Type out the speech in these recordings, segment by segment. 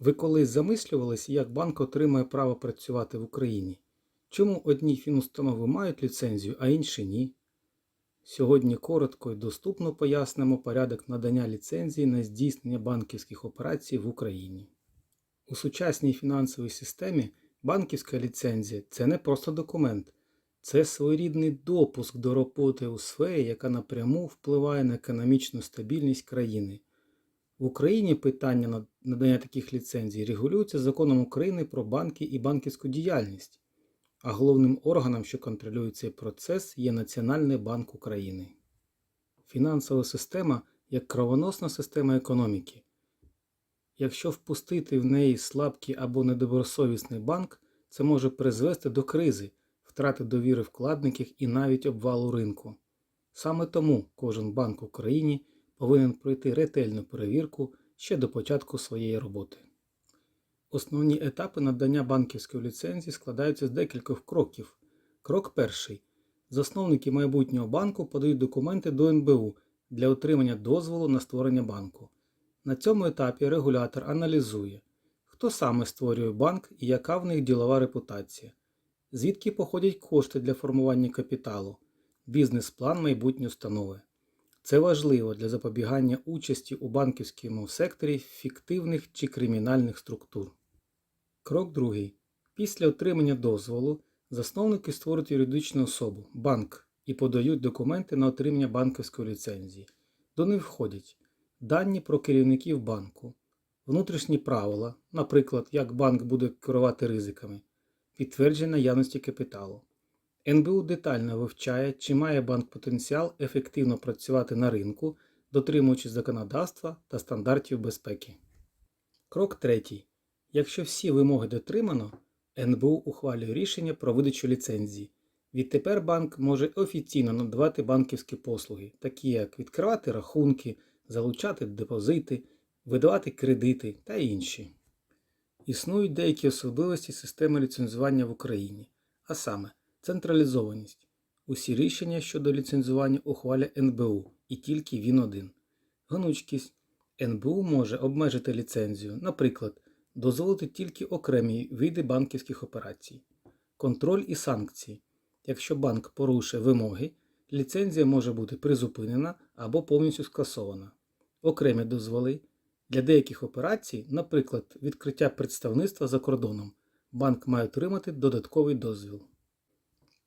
Ви колись замислювались, як банк отримує право працювати в Україні? Чому одні фінустанови мають ліцензію, а інші ні? Сьогодні коротко і доступно пояснимо порядок надання ліцензії на здійснення банківських операцій в Україні. У сучасній фінансовій системі банківська ліцензія це не просто документ, це своєрідний допуск до роботи у сфері, яка напряму впливає на економічну стабільність країни. В Україні питання надання таких ліцензій регулюється законом України про банки і банківську діяльність, а головним органом, що контролює цей процес, є Національний банк України. Фінансова система як кровоносна система економіки. Якщо впустити в неї слабкий або недобросовісний банк, це може призвести до кризи, втрати довіри вкладників і навіть обвалу ринку. Саме тому кожен банк в Україні повинен пройти ретельну перевірку ще до початку своєї роботи. Основні етапи надання банківської ліцензії складаються з декількох кроків. Крок перший. Засновники майбутнього банку подають документи до НБУ для отримання дозволу на створення банку. На цьому етапі регулятор аналізує, хто саме створює банк і яка в них ділова репутація, звідки походять кошти для формування капіталу, бізнес-план майбутньої установи. Це важливо для запобігання участі у банківському секторі фіктивних чи кримінальних структур. Крок другий. Після отримання дозволу засновники створюють юридичну особу банк і подають документи на отримання банківської ліцензії. До них входять дані про керівників банку, внутрішні правила, наприклад, як банк буде керувати ризиками, підтвердження наявності капіталу. НБУ детально вивчає, чи має банк потенціал ефективно працювати на ринку, дотримуючись законодавства та стандартів безпеки. Крок третій. Якщо всі вимоги дотримано, НБУ ухвалює рішення про видачу ліцензії. Відтепер банк може офіційно надавати банківські послуги, такі як відкривати рахунки, залучати депозити, видавати кредити та інші. Існують деякі особливості системи ліцензування в Україні, а саме централізованість. Усі рішення щодо ліцензування ухвалює НБУ і тільки він один. Гнучкість. НБУ може обмежити ліцензію, наприклад, дозволити тільки окремі види банківських операцій. Контроль і санкції. Якщо банк порушує вимоги, ліцензія може бути призупинена або повністю скасована. Окремі дозволи. Для деяких операцій, наприклад, відкриття представництва за кордоном, банк має отримати додатковий дозвіл.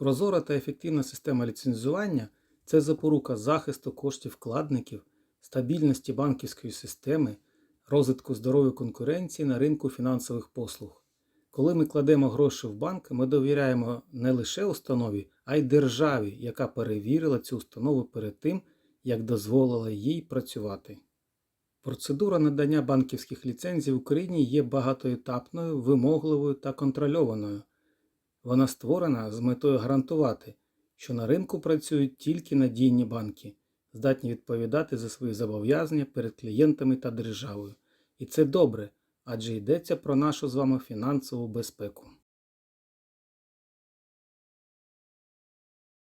Прозора та ефективна система ліцензування це запорука захисту коштів вкладників, стабільності банківської системи, розвитку здорової конкуренції на ринку фінансових послуг. Коли ми кладемо гроші в банк, ми довіряємо не лише установі, а й державі, яка перевірила цю установу перед тим, як дозволила їй працювати. Процедура надання банківських ліцензій в Україні є багатоетапною, вимогливою та контрольованою. Вона створена з метою гарантувати, що на ринку працюють тільки надійні банки, здатні відповідати за свої зобов'язання перед клієнтами та державою. І це добре, адже йдеться про нашу з вами фінансову безпеку.